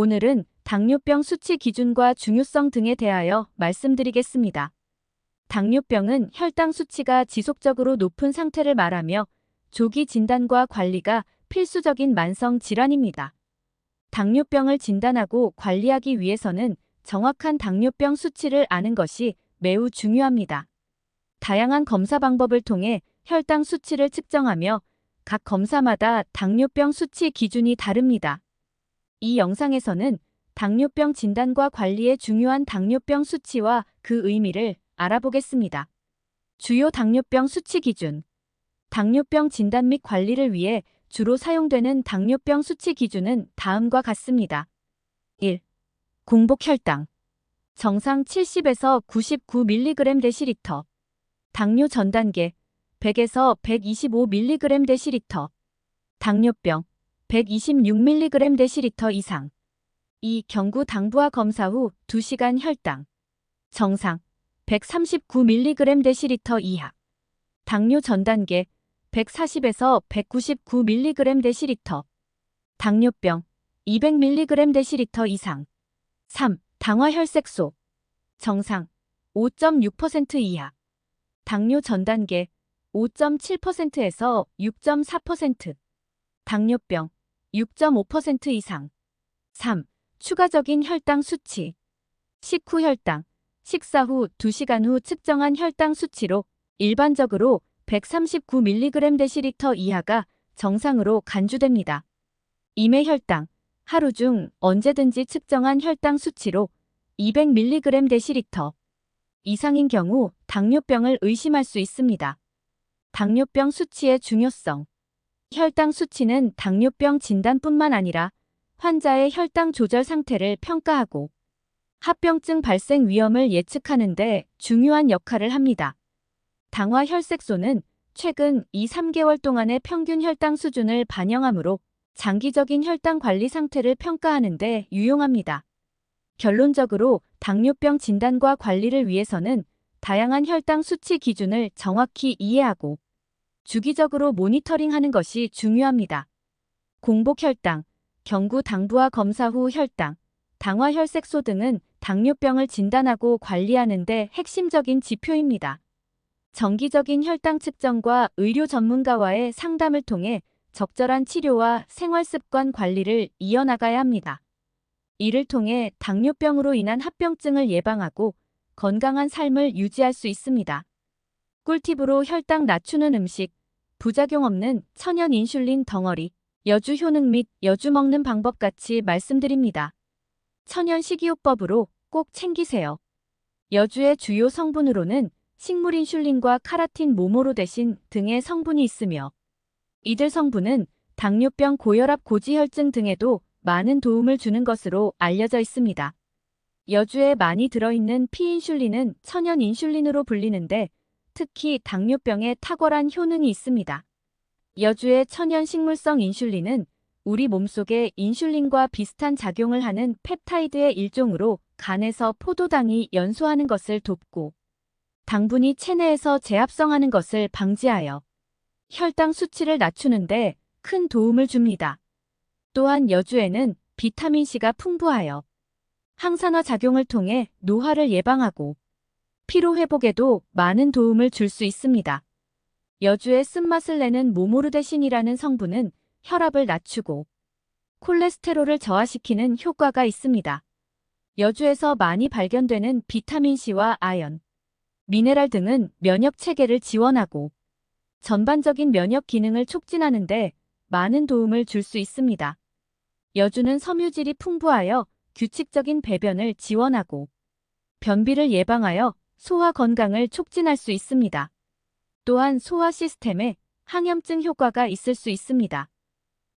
오늘은 당뇨병 수치 기준과 중요성 등에 대하여 말씀드리겠습니다. 당뇨병은 혈당 수치가 지속적으로 높은 상태를 말하며 조기 진단과 관리가 필수적인 만성 질환입니다. 당뇨병을 진단하고 관리하기 위해서는 정확한 당뇨병 수치를 아는 것이 매우 중요합니다. 다양한 검사 방법을 통해 혈당 수치를 측정하며 각 검사마다 당뇨병 수치 기준이 다릅니다. 이 영상에서는 당뇨병 진단과 관리에 중요한 당뇨병 수치와 그 의미를 알아보겠습니다. 주요 당뇨병 수치 기준 당뇨병 진단 및 관리를 위해 주로 사용되는 당뇨병 수치 기준은 다음과 같습니다. 1. 공복 혈당 정상 70에서 99mg 데시리터 당뇨 전 단계 100에서 125mg 데시리터 당뇨병 126mg 데시리터 이상. 2. 경구 당부화 검사 후 2시간 혈당. 정상 139mg 데시리터 이하. 당뇨 전 단계 140에서 199mg 데시리터. 당뇨병 200mg 데시리터 이상. 3. 당화 혈색소. 정상 5.6% 이하. 당뇨 전 단계 5.7%에서 6.4% 당뇨병 6.5% 이상 3. 추가적인 혈당 수치 식후 혈당 식사 후 2시간 후 측정한 혈당 수치로 일반적으로 139mg 데시리터 이하가 정상으로 간주됩니다. 임의 혈당 하루 중 언제든지 측정한 혈당 수치로 200mg 데시리터 이상인 경우 당뇨병을 의심할 수 있습니다. 당뇨병 수치의 중요성 혈당 수치는 당뇨병 진단뿐만 아니라 환자의 혈당 조절 상태를 평가하고 합병증 발생 위험을 예측하는 데 중요한 역할을 합니다. 당화 혈색소는 최근 2, 3개월 동안의 평균 혈당 수준을 반영하므로 장기적인 혈당 관리 상태를 평가하는 데 유용합니다. 결론적으로 당뇨병 진단과 관리를 위해서는 다양한 혈당 수치 기준을 정확히 이해하고 주기적으로 모니터링하는 것이 중요합니다. 공복 혈당, 경구 당부화 검사 후 혈당, 당화 혈색소 등은 당뇨병을 진단하고 관리하는 데 핵심적인 지표입니다. 정기적인 혈당 측정과 의료 전문가와의 상담을 통해 적절한 치료와 생활습관 관리를 이어나가야 합니다. 이를 통해 당뇨병으로 인한 합병증을 예방하고 건강한 삶을 유지할 수 있습니다. 꿀팁으로 혈당 낮추는 음식, 부작용 없는 천연 인슐린 덩어리, 여주 효능 및 여주 먹는 방법 같이 말씀드립니다. 천연 식이요법으로 꼭 챙기세요. 여주의 주요 성분으로는 식물 인슐린과 카라틴 모모로 대신 등의 성분이 있으며 이들 성분은 당뇨병 고혈압 고지혈증 등에도 많은 도움을 주는 것으로 알려져 있습니다. 여주에 많이 들어있는 피인슐린은 천연 인슐린으로 불리는데 특히 당뇨병에 탁월한 효능이 있습니다. 여주의 천연 식물성 인슐린은 우리 몸속에 인슐린과 비슷한 작용을 하는 펩타이드의 일종으로 간에서 포도당이 연소하는 것을 돕고 당분이 체내에서 재합성하는 것을 방지하여 혈당 수치를 낮추는데 큰 도움을 줍니다. 또한 여주에는 비타민C가 풍부하여 항산화 작용을 통해 노화를 예방하고 피로 회복에도 많은 도움을 줄 수 있습니다. 여주의 쓴맛을 내는 모모르데신이라는 성분은 혈압을 낮추고 콜레스테롤을 저하시키는 효과가 있습니다. 여주에서 많이 발견되는 비타민C와 아연, 미네랄 등은 면역 체계를 지원하고 전반적인 면역 기능을 촉진하는 데 많은 도움을 줄 수 있습니다. 여주는 섬유질이 풍부하여 규칙적인 배변을 지원하고 변비를 예방하여 소화 건강을 촉진할 수 있습니다. 또한 소화 시스템에 항염증 효과가 있을 수 있습니다.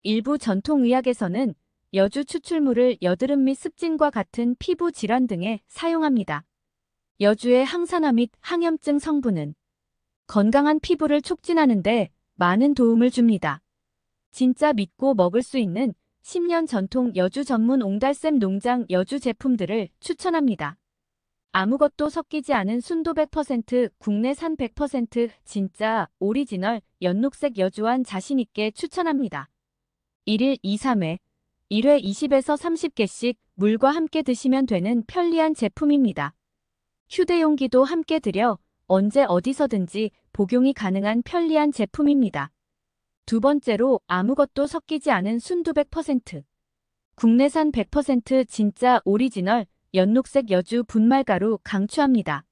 일부 전통의학에서는 여주 추출물을 여드름 및 습진과 같은 피부 질환 등에 사용합니다. 여주의 항산화 및 항염증 성분은 건강한 피부를 촉진하는데 많은 도움을 줍니다. 진짜 믿고 먹을 수 있는 10년 전통 여주 전문 옹달샘 농장 여주 제품들을 추천합니다. 아무것도 섞이지 않은 순도 100% 국내산 100% 진짜 오리지널 연녹색 여주환 자신있게 추천합니다. 1일 2, 3회 1회 20에서 30개씩 물과 함께 드시면 되는 편리한 제품입니다. 휴대용기도 함께 들여 언제 어디서든지 복용이 가능한 편리한 제품입니다. 두 번째로 아무것도 섞이지 않은 순두 100%. 국내산 100% 진짜 오리지널 연녹색 여주 분말가루 강추합니다.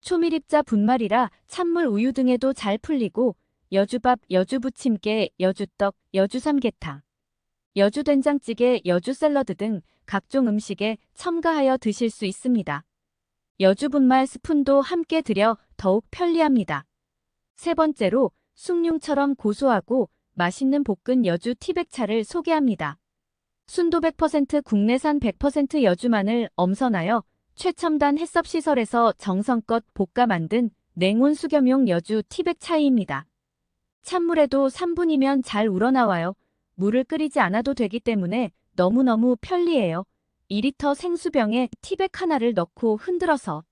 초밀입자 분말이라 찬물 우유 등에도 잘 풀리고 여주밥, 여주부침개, 여주떡, 여주삼계탕, 여주된장찌개, 여주샐러드 등 각종 음식에 첨가하여 드실 수 있습니다. 여주분말 스푼도 함께 들여 더욱 편리합니다. 세 번째로 숭늉처럼 고소하고 맛있는 볶은 여주 티백차를 소개합니다. 순도 100% 국내산 100% 여주만을 엄선하여 최첨단 해썹시설에서 정성껏 볶아 만든 냉온 수겸용 여주 티백 차이입니다. 찬물에도 3분이면 잘 우러나와요. 물을 끓이지 않아도 되기 때문에 너무너무 편리해요. 2리터 생수병에 티백 하나를 넣고 흔들어서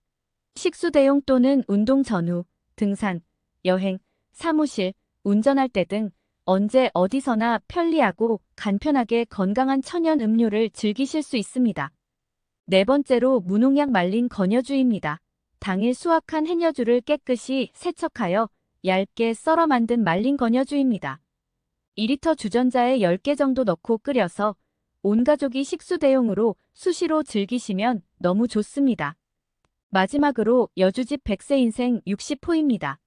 식수 대용 또는 운동 전후, 등산, 여행, 사무실, 운전할 때 등 언제 어디서나 편리하고 간편하게 건강한 천연 음료를 즐기실 수 있습니다. 네 번째로 무농약 말린 건여주입니다. 당일 수확한 해녀주를 깨끗이 세척하여 얇게 썰어 만든 말린 건여주입니다. 2리터 주전자에 10개 정도 넣고 끓여서 온 가족이 식수 대용으로 수시로 즐기시면 너무 좋습니다. 마지막으로 여주집 100세 인생 60호입니다.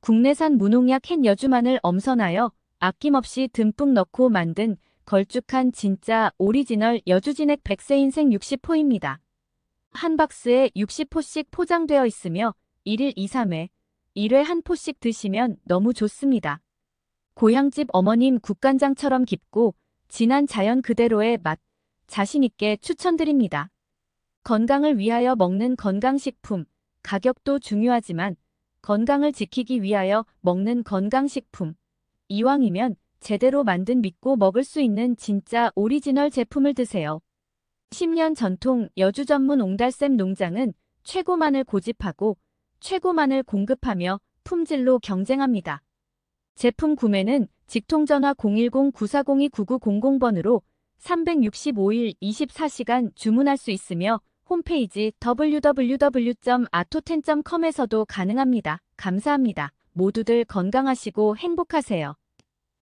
국내산 무농약 햇 여주만을 엄선하여 아낌없이 듬뿍 넣고 만든 걸쭉한 진짜 오리지널 여주진액 100세 인생 60호입니다. 한 박스에 60호씩 포장되어 있으며 1일 2, 3회, 1회 한 포씩 드시면 너무 좋습니다. 고향집 어머님 국간장처럼 깊고 진한 자연 그대로의 맛, 자신있게 추천드립니다. 건강을 위하여 먹는 건강식품, 가격도 중요하지만 건강을 지키기 위하여 먹는 건강식품. 이왕이면 제대로 만든 믿고 먹을 수 있는 진짜 오리지널 제품을 드세요. 10년 전통 여주 전문 옹달샘 농장은 최고만을 고집하고 최고만을 공급하며 품질로 경쟁합니다. 제품 구매는 직통전화 010-9402-9900번으로 365일 24시간 주문할 수 있으며 홈페이지 www.atoten.com에서도 가능합니다. 감사합니다. 모두들 건강하시고 행복하세요.